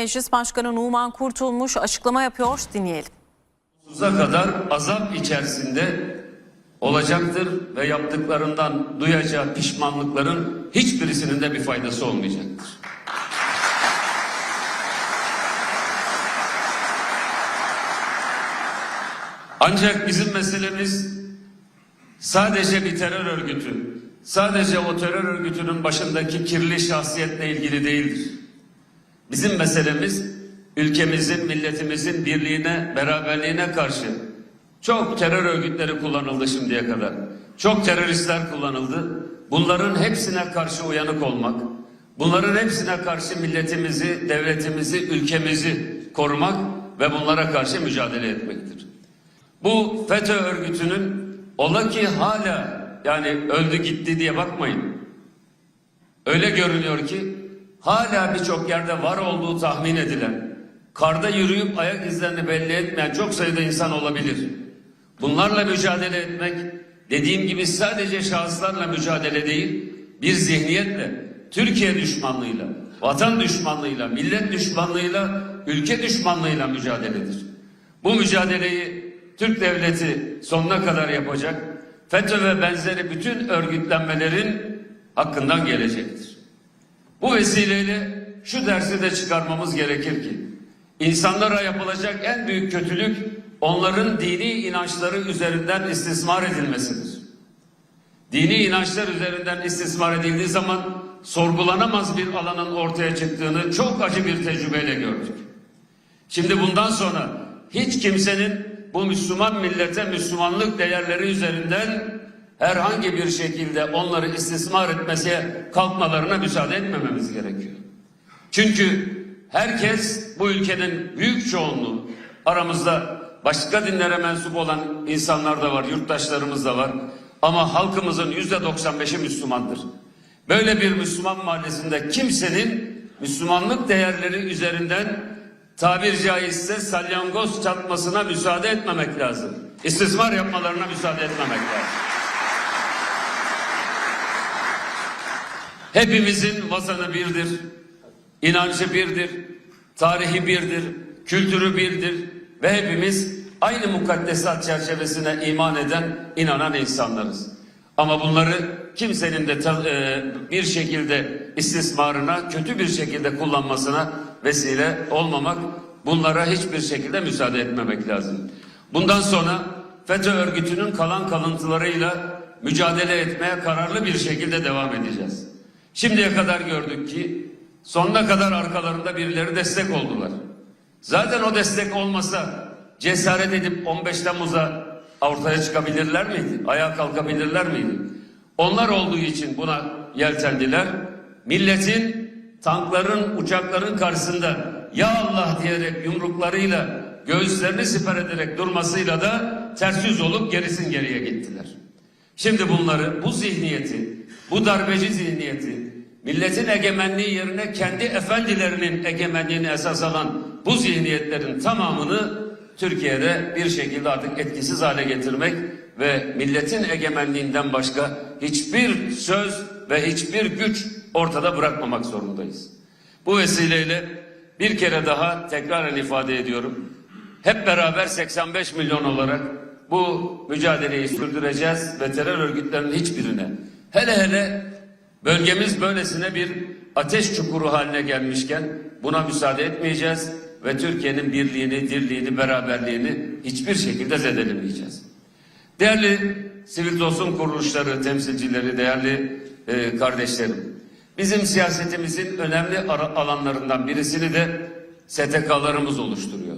Meclis Başkanı Numan Kurtulmuş açıklama yapıyor. Dinleyelim. sonsuza kadar azap içerisinde olacaktır ve yaptıklarından duyacağı pişmanlıkların hiçbirisinin de bir faydası olmayacaktır. Ancak bizim meselemiz sadece bir terör örgütü, sadece o terör örgütünün başındaki kirli şahsiyetle ilgili değildir. Bizim meselemiz ülkemizin, milletimizin birliğine, beraberliğine karşı çok terör örgütleri kullanıldı şimdiye kadar. Çok teröristler kullanıldı. Bunların hepsine karşı uyanık olmak, bunların hepsine karşı milletimizi, devletimizi, ülkemizi korumak ve bunlara karşı mücadele etmektir. Bu FETÖ örgütünün ola ki hala yani öldü gitti diye bakmayın. Öyle görünüyor ki hala birçok yerde var olduğu tahmin edilen, karda yürüyüp ayak izlerini belli etmeyen çok sayıda insan olabilir. Bunlarla mücadele etmek dediğim gibi sadece şahıslarla mücadele değil, bir zihniyetle, Türkiye düşmanlığıyla, vatan düşmanlığıyla, millet düşmanlığıyla, ülke düşmanlığıyla mücadeledir. Bu mücadeleyi Türk devleti sonuna kadar yapacak. FETÖ ve benzeri bütün örgütlenmelerin hakkından gelecektir. Bu vesileyle şu dersi de çıkarmamız gerekir ki insanlara yapılacak en büyük kötülük onların dini inançları üzerinden istismar edilmesidir. Dini inançlar üzerinden istismar edildiği zaman sorgulanamaz bir alanın ortaya çıktığını çok acı bir tecrübeyle gördük. Şimdi bundan sonra hiç kimsenin bu Müslüman millete Müslümanlık değerleri üzerinden herhangi bir şekilde onları istismar etmesine kalkmalarına müsaade etmememiz gerekiyor. Çünkü herkes bu ülkenin büyük çoğunluğu aramızda başka dinlere mensup olan insanlar da var, yurttaşlarımız da var. Ama halkımızın yüzde 95'i Müslümandır. Böyle bir Müslüman mahallesinde kimsenin Müslümanlık değerleri üzerinden tabir caizse salyangoz çatmasına müsaade etmemek lazım. İstismar yapmalarına müsaade etmemek lazım. Hepimizin vatanı birdir, inancı birdir, tarihi birdir, kültürü birdir ve hepimiz aynı mukaddesat çerçevesine iman eden, inanan insanlarız. Ama bunları kimsenin de e, bir şekilde istismarına, kötü bir şekilde kullanmasına vesile olmamak, bunlara hiçbir şekilde müsaade etmemek lazım. Bundan sonra FETÖ örgütünün kalan kalıntılarıyla mücadele etmeye kararlı bir şekilde devam edeceğiz. Şimdiye kadar gördük ki sonuna kadar arkalarında birileri destek oldular. Zaten o destek olmasa cesaret edip 15 Temmuz'a ortaya çıkabilirler miydi? Ayağa kalkabilirler miydi? Onlar olduğu için buna yeltendiler. Milletin tankların, uçakların karşısında ya Allah diyerek yumruklarıyla göğüslerini siper ederek durmasıyla da ters yüz olup gerisin geriye gittiler. Şimdi bunları, bu zihniyeti, bu darbeci zihniyeti, milletin egemenliği yerine kendi efendilerinin egemenliğini esas alan bu zihniyetlerin tamamını Türkiye'de bir şekilde artık etkisiz hale getirmek ve milletin egemenliğinden başka hiçbir söz ve hiçbir güç ortada bırakmamak zorundayız. Bu vesileyle bir kere daha tekraren ifade ediyorum. Hep beraber 85 milyon olarak bu mücadeleyi sürdüreceğiz ve terör örgütlerinin hiçbirine hele hele bölgemiz böylesine bir ateş çukuru haline gelmişken buna müsaade etmeyeceğiz ve Türkiye'nin birliğini, dirliğini, beraberliğini hiçbir şekilde zedelemeyeceğiz. Değerli sivil toplum kuruluşları temsilcileri, değerli e, kardeşlerim, bizim siyasetimizin önemli alanlarından birisini de STK'larımız oluşturuyor.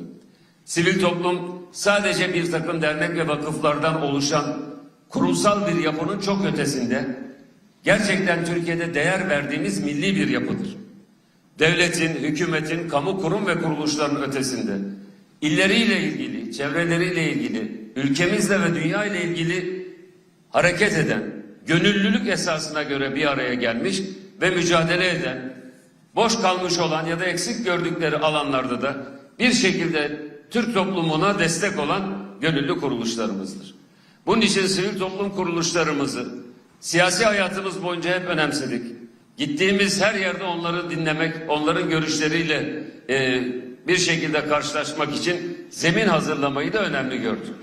Sivil toplum sadece bir takım dernek ve vakıflardan oluşan kurumsal bir yapının çok ötesinde gerçekten Türkiye'de değer verdiğimiz milli bir yapıdır. Devletin, hükümetin, kamu kurum ve kuruluşların ötesinde illeriyle ilgili, çevreleriyle ilgili, ülkemizle ve dünya ile ilgili hareket eden, gönüllülük esasına göre bir araya gelmiş ve mücadele eden, boş kalmış olan ya da eksik gördükleri alanlarda da bir şekilde Türk toplumuna destek olan gönüllü kuruluşlarımızdır. Bunun için sivil toplum kuruluşlarımızı siyasi hayatımız boyunca hep önemsedik. Gittiğimiz her yerde onları dinlemek, onların görüşleriyle e, bir şekilde karşılaşmak için zemin hazırlamayı da önemli gördük.